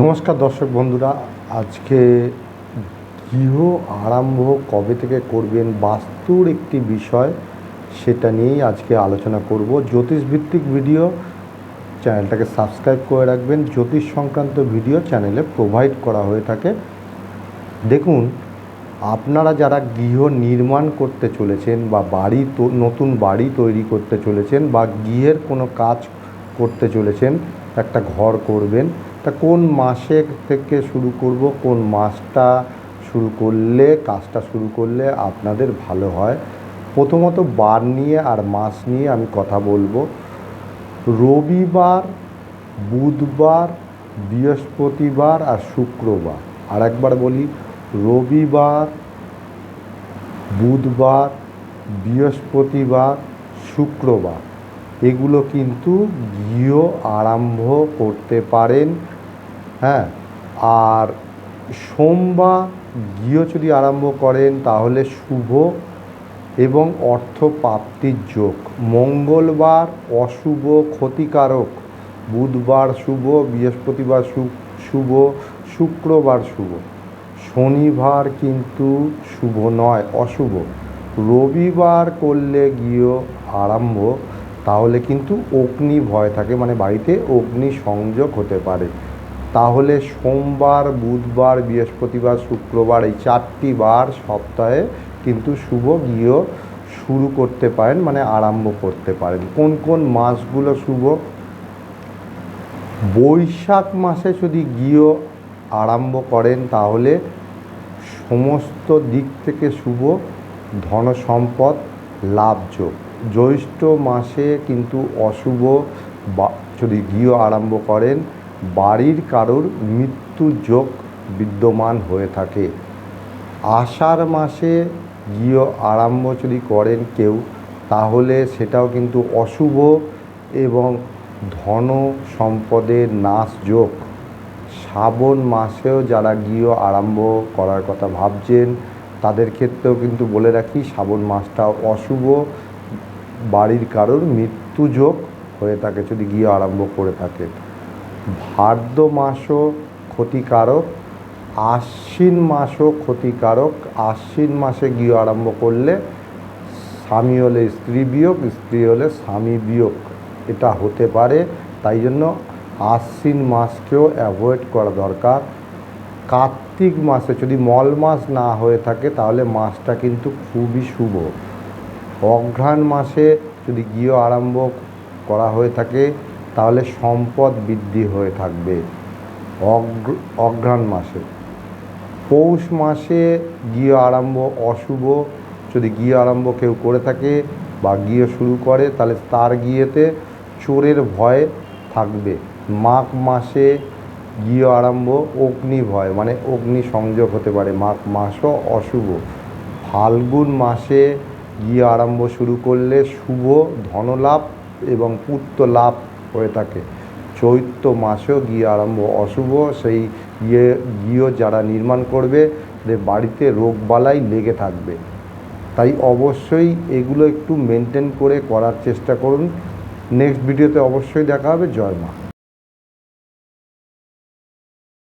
নমস্কার দর্শক বন্ধুরা, আজকে গৃহ আরম্ভ কবে থেকে করবেন বাস্তুর একটি বিষয় সেটা নিয়েই আজকে আলোচনা করব। জ্যোতিষভিত্তিক ভিডিও চ্যানেলটাকে সাবস্ক্রাইব করে রাখবেন। জ্যোতিষ সংক্রান্ত ভিডিও চ্যানেলে প্রোভাইড করা হয়ে থাকে। দেখুন, আপনারা যারা গৃহ নির্মাণ করতে চলেছেন বা বাড়ি নতুন বাড়ি তৈরি করতে চলেছেন বা গৃহের কোনো কাজ করতে চলেছেন, একটা ঘর করবেন তা কোন মাসে থেকে শুরু করব, কোন মাসটা শুরু করলে, কাজটা শুরু করলে আপনাদের ভালো হয়? প্রথমত বার নিয়ে আর মাস নিয়ে আমি কথা বলব। রবিবার, বুধবার, বৃহস্পতিবার আর শুক্রবার। আর একবার বলি, রবিবার, বুধবার, বৃহস্পতিবার, শুক্রবার। এগুলো কিন্তু গৃহ আরম্ভ করতে পারেন হ্যাঁ? আর সোমবার গৃহ যদি আরম্ভ করেন, তাহলে শুভ এবং অর্থ প্রাপ্তির যোগ। মঙ্গলবার অশুভ, ক্ষতিকারক। বুধবার শুভ, বৃহস্পতিবার শুভ, শুক্রবার শুভ। শনিবার কিন্তু শুভ নয়, অশুভ। রবিবার করলে গৃহ আরম্ভ তাহলে কিন্তু অগ্নি ভয় থাকে মানে বাড়িতে অগ্নি সংযোগ হতে পারে। তাহলে সোমবার, বুধবার, বৃহস্পতিবার, শুক্রবার এই চারটি বার সপ্তাহে কিন্তু শুভ গৃহ শুরু করতে পারেন মানে আরম্ভ করতে পারেন। কোন কোন মাসগুলো শুভ? বৈশাখ মাসে যদি গৃহ আরম্ভ করেন, তাহলে সমস্ত দিক থেকে শুভ ধন সম্পদ লাভযোগ। জ্যৈষ্ঠ মাসে কিন্তু অশুভ বা যদি গৃহ আরম্ভ করেন। বাড়ির কারোর মৃত্যু যোগ বিদ্যমান হয়ে থাকে। আষাঢ় মাসে গৃহ আরম্ভ যদি করেন কেউ, তাহলে সেটাও কিন্তু অশুভ এবং ধন সম্পদের নাশ যোগ। শ্রাবণ মাসেও যারা গৃহ আরম্ভ করার কথা ভাবছেন, তাদের ক্ষেত্রেও কিন্তু বলে রাখি, শ্রাবণ মাসটাও অশুভ বাড়ির কারোর মৃত্যু যোগ হয়ে থাকে, যদি গিয়ে আরম্ভ করে থাকে। ভাদ্র মাসও ক্ষতিকারক, আশ্বিন মাসও ক্ষতিকারক। আশ্বিন মাসে গিয়ে আরম্ভ করলে স্বামী হলে স্ত্রী বিয়োগ, স্ত্রী হলে স্বামী বিয়োগ। এটা হতে পারে, তাই জন্য আশ্বিন মাসকেও অ্যাভয়েড করা দরকার। কার্তিক মাসে যদি মল মাস না হয়ে থাকে, তাহলে মাসটা কিন্তু খুবই শুভ। অঘ্রাণ মাসে যদি গৃহ আরম্ভ করা হয়ে থাকে, তাহলে সম্পদ বৃদ্ধি হয়ে থাকবে। অঘ্রাণ মাসে। পৌষ মাসে গৃহ আরম্ভ অশুভ। যদি গৃহ আরম্ভ কেউ করে থাকে বা গৃহ শুরু করে, তাহলে তার গৃহেতে চোরের ভয় থাকবে। মাঘ মাসে গৃহ আরম্ভ অগ্নি ভয় মানে অগ্নি সংযোগ হতে পারে। মাঘ মাসও অশুভ। ফাল্গুন মাসে গৃহ আরম্ভ শুরু করলে শুভ, ধনলাভ এবং পুত্র লাভ হয়ে থাকে। চৈত্র মাসেও গিয়ে আরম্ভ অশুভ। সেই গিয়ে গৃহ যারা নির্মাণ করবে তাদের বাড়িতে রোগবালাই লেগে থাকবে। তাই অবশ্যই এগুলো একটু মেনটেন করে করার চেষ্টা করুন। নেক্সট ভিডিওতে অবশ্যই দেখা হবে। জয় মা।